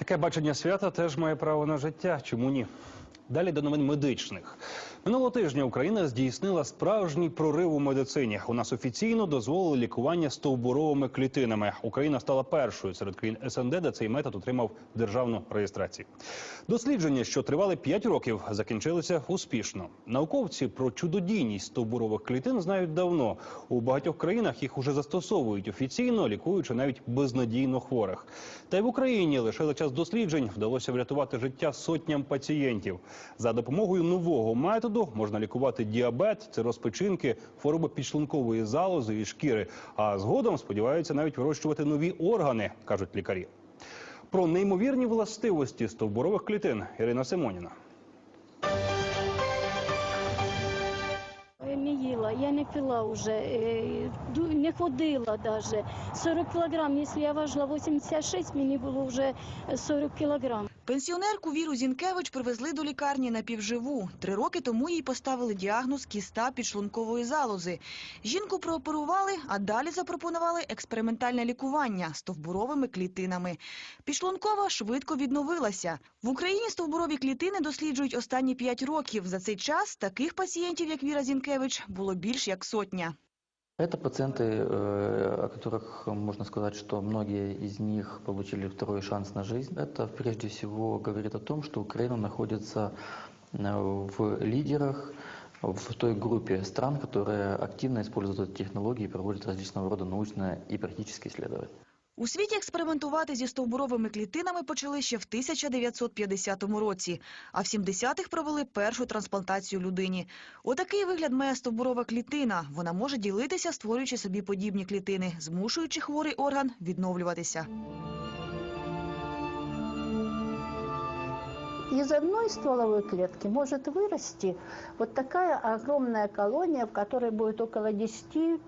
Таке бачення свята теж має право на життя. Чому ні? Далі до новин медичних. Минулого тижня Україна здійснила справжній прорив у медицині. У нас офіційно дозволили лікування стовбуровими клітинами. Україна стала першою серед країн СНД, де цей метод отримав державну реєстрацію. Дослідження, що тривали 5 років, закінчилися успішно. Науковці про чудодійність стовбурових клітин знають давно. У багатьох країнах їх уже застосовують офіційно, лікуючи навіть безнадійно хворих. Та й в Україні лише за час досліджень вдалося врятувати життя сотням пацієнтів. За допомогою нового методу можна лікувати діабет, цироз печінки, хвороби підшлункової залози і шкіри. А згодом сподіваються навіть вирощувати нові органи, кажуть лікарі. Про неймовірні властивості стовбурових клітин Ірина Симоніна. Не я не пила вже, е, не ходила навіть. 40 кілограм, якщо я важила 86, мені було вже 40 кілограм. Пенсіонерку Віру Зінкевич привезли до лікарні напівживу. Три роки тому їй поставили діагноз кіста підшлункової залози. Жінку прооперували, а далі запропонували експериментальне лікування стовбуровими клітинами. Підшлункова швидко відновилася. В Україні стовбурові клітини досліджують останні п'ять років. За цей час таких пацієнтів, як Віра Зінкевич, було більш як сотня. Это пациенты, э, о которых можно сказать, что многие из них получили второй шанс на жизнь. Это прежде всего говорит о том, что Украина находится э, в лидерах в той группе стран, которые активно используют эту технологию и проводят различного рода научные и практические исследования. У світі експериментувати зі стовбуровими клітинами почали ще в 1950 році, а в 70-х провели першу трансплантацію людині. Отакий вигляд має стовбурова клітина. Вона може ділитися, створюючи собі подібні клітини, змушуючи хворий орган відновлюватися. Из одной стволовой клетки может вырасти вот такая огромная колония, в которой будет около 10-20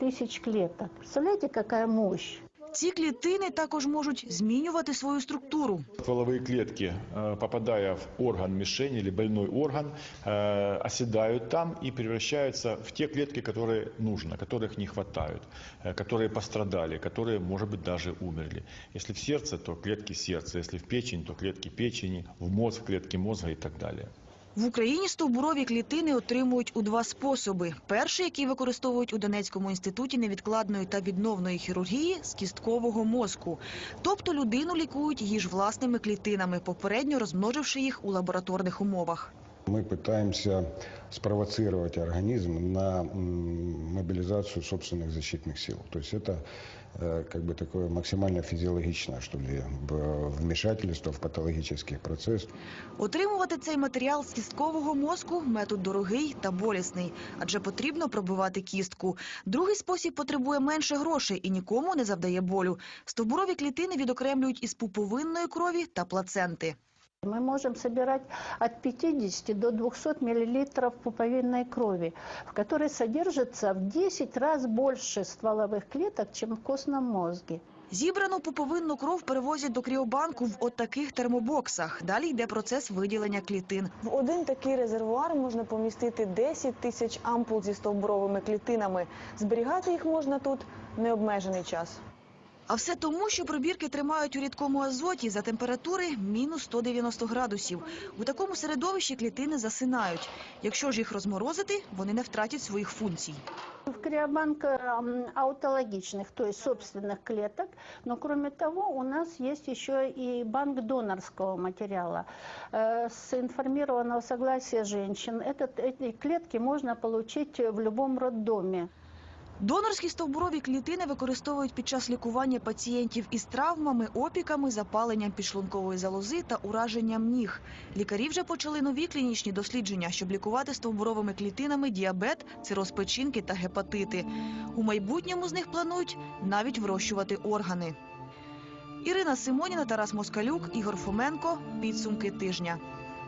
тысяч клеток. Представляете, какая мощь? Ці клітини також можуть змінювати свою структуру. Стволовые клетки, э, попадая в орган мишень или больной орган, э, оседают там и превращаются в те клетки, которые нужно, которых не хватает, э, которые пострадали, которые, может быть, даже умерли. Если в сердце, то клетки сердца, если в печень, то клетки печени, в мозг, клетки мозга и так далее. В Україні стовбурові клітини отримують у два способи. Перший, який використовують у Донецькому інституті невідкладної та відновної хірургії з кісткового мозку. Тобто людину лікують її ж власними клітинами, попередньо розмноживши їх у лабораторних умовах Мы пытаемся спровоцировать организм на м, мобилизацию собственных защитных сил. То есть это э, как бы такое максимально физиологичное, что ли, б- вмешательство в патологический процесс. Отримувати цей матеріал з кісткового мозку метод дорогий та болісний, адже потрібно пробивати кістку. Другий спосіб потребує менше грошей і нікому не завдає болю. Стовбурові клітини відокремлюють із пуповинної крові та плаценти. Мы можем собирать от 50 до 200 миллилитров пуповинной крови, в которой содержится в 10 раз больше стволовых клеток, чем в костном мозге. Зібрану пуповинну кров перевозять до кріобанку в отаких термобоксах. Далі йде процес виділення клітин. В один такий резервуар можна помістити 10 тисяч ампул зі стовбуровими клітинами. Зберігати їх можна тут необмежений час. А все тому, що пробірки тримають у рідкому азоті за температури мінус 190 градусів. У такому середовищі клітини засинають. Якщо ж їх розморозити, вони не втратять своїх функцій. В криобанк м, аутологичных, то есть собственных клеток, но кроме того у нас есть еще и банк донорского материала э, с информированного согласия женщин. Этот, эти клетки можно получить в любом роддоме. Донорські стовбурові клітини використовують під час лікування пацієнтів із травмами, опіками, запаленням підшлункової залози та ураженням ніг. Лікарі вже почали нові клінічні дослідження, щоб лікувати стовбуровими клітинами діабет, цироз печінки та гепатити. У майбутньому з них планують навіть вирощувати органи. Ірина Симоніна, Тарас Москалюк, Ігор Фоменко. Підсумки тижня.